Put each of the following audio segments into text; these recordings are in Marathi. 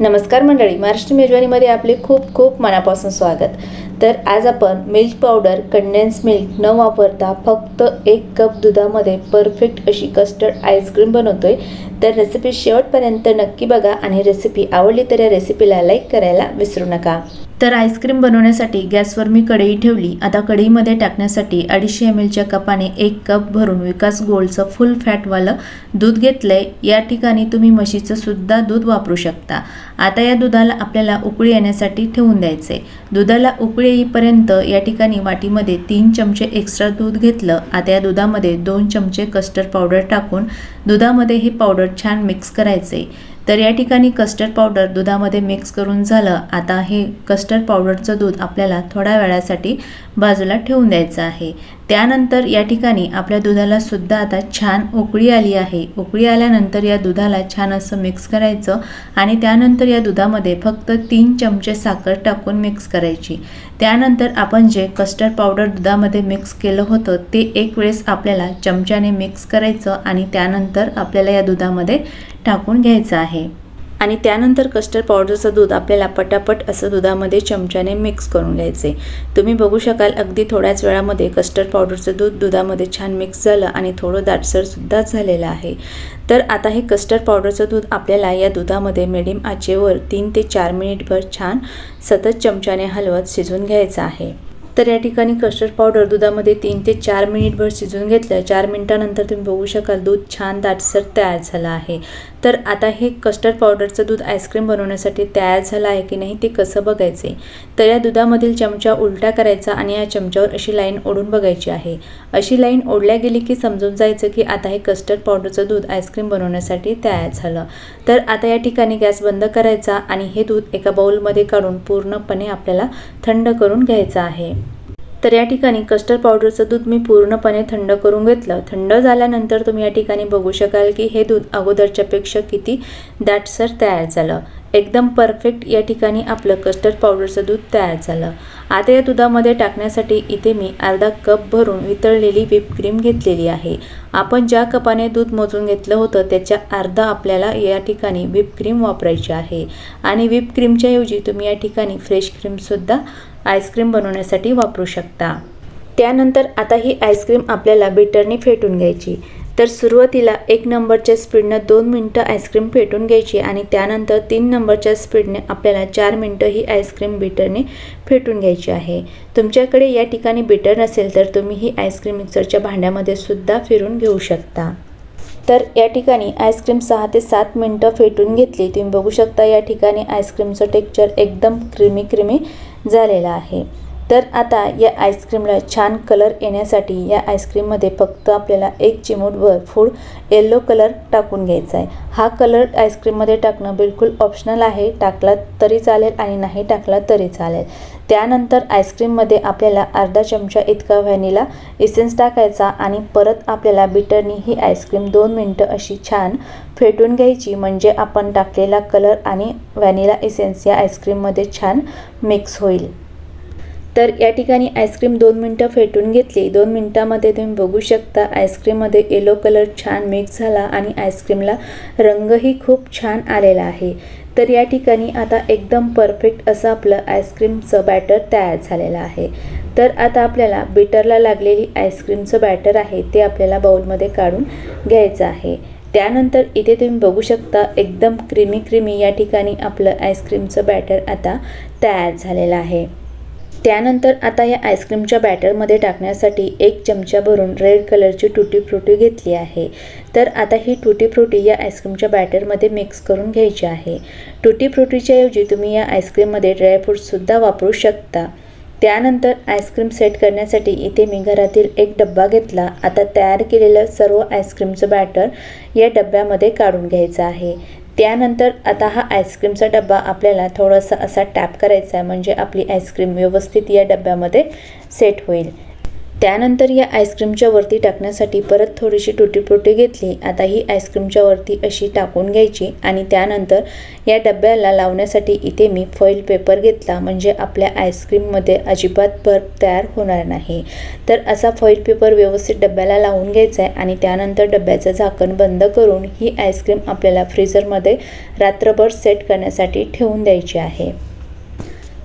नमस्कार मंडळी महाराष्ट्र मेजवानीमध्ये आपले खूप खूप मनापासून स्वागत. तर आज आपण मिल्क पावडर कंडेन्स मिल्क न वापरता फक्त एक कप दुधामध्ये परफेक्ट अशी कस्टर्ड आईस्क्रीम बनवतोय. तर रेसिपी शेवटपर्यंत नक्की बघा आणि रेसिपी आवडली तर या रेसिपीला लाईक करायला विसरू नका. तर आईस्क्रीम बनवण्यासाठी गॅसवर मी कढई ठेवली. आता कढईमध्ये टाकण्यासाठी अडीचशे एम एलच्या कपाने एक कप भरून विकास गोल्डचं फुल फॅटवालं दूध घेतलंय. या ठिकाणी तुम्ही म्हशीचं सुद्धा दूध वापरू शकता. आता या दुधाला आपल्याला उकळी येण्यासाठी ठेवून द्यायचे दुधाला उकळी येईपर्यंत या ठिकाणी वाटीमध्ये तीन चमचे एक्स्ट्रा दूध घेतलं. आता या दुधामध्ये दोन चमचे कस्टर्ड पावडर टाकून दुधामध्ये हे पावडर छान मिक्स करायचे तर या ठिकाणी कस्टर्ड पावडर दुधामध्ये मिक्स करून झालं. आता हे कस्टर्ड पावडरचं दूध आपल्याला थोड्या वेळासाठी बाजूला ठेवून द्यायचं आहे. त्यानंतर या ठिकाणी आपल्या दुधाला सुद्धा आता छान उकळी आली आहे. उकळी आल्यानंतर या दुधाला छान असं मिक्स करायचं आणि त्यानंतर या दुधामध्ये फक्त तीन चमचे साखर टाकून मिक्स करायची. त्यानंतर आपण जे कस्टर्ड पावडर दुधामध्ये मिक्स केलं होतं ते एक वेळेस आपल्याला चमच्याने मिक्स करायचं आणि त्यानंतर आपल्याला या दुधामध्ये टाकून घ्यायचं आहे. आणि त्यानंतर कस्टर्ड पावडरचं दूध आपल्याला पटापट असं दुधामध्ये चमच्याने मिक्स करून घ्यायचे. तुम्ही बघू शकाल अगदी थोड्याच वेळामध्ये कस्टर्ड पावडरचं दूध दुधामध्ये छान मिक्स झालं आणि थोडं दाटसरसुद्धा झालेलं आहे. तर आता हे कस्टर्ड पावडरचं दूध आपल्याला या दुधामध्ये मिडियम आचेवर तीन ते चार मिनिटभर छान सतत चमच्याने हलवत शिजवून घ्यायचं आहे. तर या ठिकाणी कस्टर्ड पावडर दुधामध्ये तीन ते चार मिनिटभर शिजून घेतलं. चार मिनिटानंतर तुम्ही बघू शकाल दूध छान दाटसर तयार झालं आहे. तर आता हे कस्टर्ड पावडरचं दूध आईस्क्रीम बनवण्यासाठी तयार झालं आहे की नाही ते कसं बघायचे तर या दुधामधील चमचा उलटा करायचा आणि या चमच्यावर अशी लाईन ओढून बघायची आहे. अशी लाईन ओढल्या गेली की समजून जायचं की आता हे कस्टर्ड पावडरचं दूध आईस्क्रीम बनवण्यासाठी तयार झालं. तर आता या ठिकाणी गॅस बंद करायचा आणि हे दूध एका बाउलमध्ये काढून पूर्णपणे आपल्याला थंड करून घ्यायचं आहे. तर या ठिकाणी कस्टर्ड पावडरचं दूध मी पूर्णपणे थंड करून घेतलं. थंड झाल्यानंतर तुम्ही या ठिकाणी बघू शकाल की हे दूध अगोदरच्यापेक्षा किती दाटसर तयार झालं. एकदम परफेक्ट या ठिकाणी आपलं कस्टर्ड पावडरचं दूध तयार झालं. आता या दुधामध्ये टाकण्यासाठी इथे मी अर्धा कप भरून वितळलेली क्रीम घेतलेली आहे. आपण ज्या कपाने दूध मोजून घेतलं होतं त्याच्या अर्धा आपल्याला या ठिकाणी क्रीम वापरायची आहे. आणि क्रीमच्या ऐवजी तुम्ही या ठिकाणी फ्रेश क्रीमसुद्धा आईस्क्रीम बनवण्यासाठी वापरू शकता. त्यानंतर आता ही आईस्क्रीम आपल्याला बेटरने फेटून घ्यायची. तर सुरुवातीला एक नंबरच्या स्पीडनं दोन मिनटं आईस्क्रीम फेटून घ्यायची आणि त्यानंतर तीन नंबरच्या स्पीडने आपल्याला चार मिनटं ही आईस्क्रीम बिटरने फेटून घ्यायची आहे. तुमच्याकडे या ठिकाणी बीटर नसेल तर तुम्ही ही आईस्क्रीम मिक्सरच्या भांड्यामध्ये सुद्धा फिरून घेऊ शकता. तर या ठिकाणी आईस्क्रीम सहा ते सात मिनटं फेटून घेतली. तुम्ही बघू शकता या ठिकाणी आईस्क्रीमचं टेक्चर एकदम क्रिमी क्रीमी झालेला आहे. तर आता या आईस्क्रीमला छान कलर येण्यासाठी या आईस्क्रीममध्ये फक्त आपल्याला एक चिमूटभर फूड येल्लो कलर टाकून घ्यायचा आहे. हा कलर आईस्क्रीममध्ये टाकणं बिलकुल ऑप्शनल आहे. टाकला तरी चालेल आणि नाही टाकला तरी चालेल. त्यानंतर आईस्क्रीममध्ये आपल्याला अर्धा चमचा इतका व्हॅनिला इसेन्स टाकायचा आणि परत आपल्याला बिटरनी ही आईस्क्रीम दोन मिनटं अशी छान फेटून घ्यायची. म्हणजे आपण टाकलेला कलर आणि व्हॅनिला इसेन्स या आईस्क्रीममध्ये छान मिक्स होईल. तर या ठिकाणी आईस्क्रीम दोन मिनटं फेटून घेतली. दोन मिनटामध्ये तुम्ही बघू शकता आईस्क्रीममध्ये येलो कलर छान मिक्स झाला आणि आईस्क्रीमला रंगही खूप छान आलेला आहे. तर या ठिकाणी आता एकदम परफेक्ट असं आपलं आईस्क्रीमचं बॅटर तयार झालेलं आहे. तर आता आपल्याला बिटरला लागलेली आईस्क्रीमचं बॅटर आहे ते आपल्याला बाउलमध्ये काढून घ्यायचं आहे. त्यानंतर इथे तुम्ही बघू शकता एकदम क्रीमी क्रीमी या ठिकाणी आपलं आईस्क्रीमचं बॅटर आता तयार झालेलं आहे. त्यानंतर आता या आईस्क्रीमच्या बॅटरमध्ये टाकण्यासाठी एक चमचा भरून रेड कलरची टुटी फ्रुटी घेतली आहे. तर आता ही टुटी फ्रुटी या आईस्क्रीमच्या बॅटरमध्ये मिक्स करून घ्यायची आहे. टुटी फ्रुटीच्या ऐवजी तुम्ही या आईस्क्रीममध्ये ड्रायफ्रूटसुद्धा वापरू शकता. त्यानंतर आईस्क्रीम सेट करण्यासाठी इथे मी घरातील एक डब्बा घेतला. आता तयार केलेलं सर्व आईस्क्रीमचं बॅटर या डब्यामध्ये काढून घ्यायचं आहे. त्यानंतर आता हा आईस्क्रीमचा डब्बा आपल्याला थोडासा असा टॅप करायचा आहे म्हणजे आपली आईस्क्रीम व्यवस्थित या डब्यामध्ये सेट होईल. त्यानंतर या आईस्क्रीमच्या वरती टाकण्यासाठी परत थोडीशी टुटीपुटी घेतली. आता ही आईस्क्रीमच्या वरती अशी टाकून घ्यायची आणि त्यानंतर या डब्याला लावण्यासाठी इथे मी फॉईल पेपर घेतला. म्हणजे आपल्या आईस्क्रीममध्ये अजिबात बर्फ तयार होणार नाही. तर असा फॉईल पेपर व्यवस्थित डब्याला लावून घ्यायचा आहे आणि त्यानंतर डब्याचं झाकण बंद करून ही आईस्क्रीम आपल्याला फ्रीझरमध्ये रात्रभर सेट करण्यासाठी ठेवून द्यायची आहे.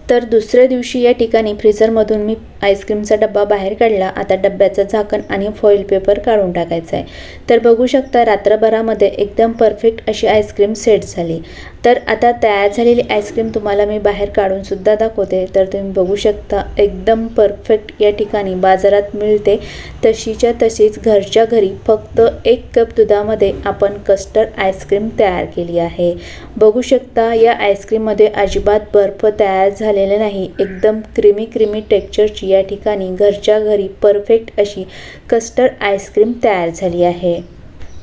तर दुसऱ्या दिवशी या ठिकाणी फ्रीझरमधून मी आईस्क्रीमचा डब्बा बाहेर काढला. आता डब्याचं झाकण आणि फॉईल पेपर काढून टाकायचं आहे तर बघू शकता रात्रभरामध्ये एकदम परफेक्ट अशी आईस्क्रीम सेट झाली. तर आता तयार झालेली आईस्क्रीम तुम्हाला मी बाहेर काढूनसुद्धा दाखवते. तर तुम्ही बघू शकता एकदम परफेक्ट या ठिकाणी बाजारात मिळते. तशीच्या तशीच घरच्या घरी फक्त एक कप दुधामध्ये आपण कस्टर्ड आईस्क्रीम तयार केली आहे. बघू शकता या आईस्क्रीममध्ये अजिबात बर्फ तयार झालेले नाही. एकदम क्रिमी क्रिमी टेक्स्चरची या ठिकाणी घरच्या घरी परफेक्ट अशी कस्टर्ड आईस्क्रीम तयार झाली आहे.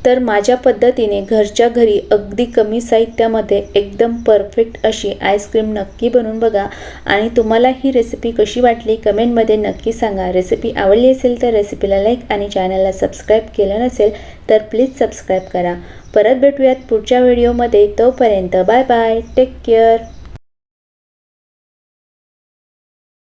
तर माझ्या पद्धतीने घरच्या घरी अगदी कमी साहित्यामध्ये एकदम परफेक्ट अशी आईस्क्रीम नक्की बनवून बघा. आणि तुम्हाला ही रेसिपी कशी वाटली कमेंटमध्ये नक्की सांगा. रेसिपी आवडली असेल तर रेसिपीला लाईक आणि चॅनलला सबस्क्राईब केलं नसेल तर प्लीज सबस्क्राईब करा. परत भेटूयात पुढच्या व्हिडिओमध्ये तोपर्यंत बाय बाय टेक केअर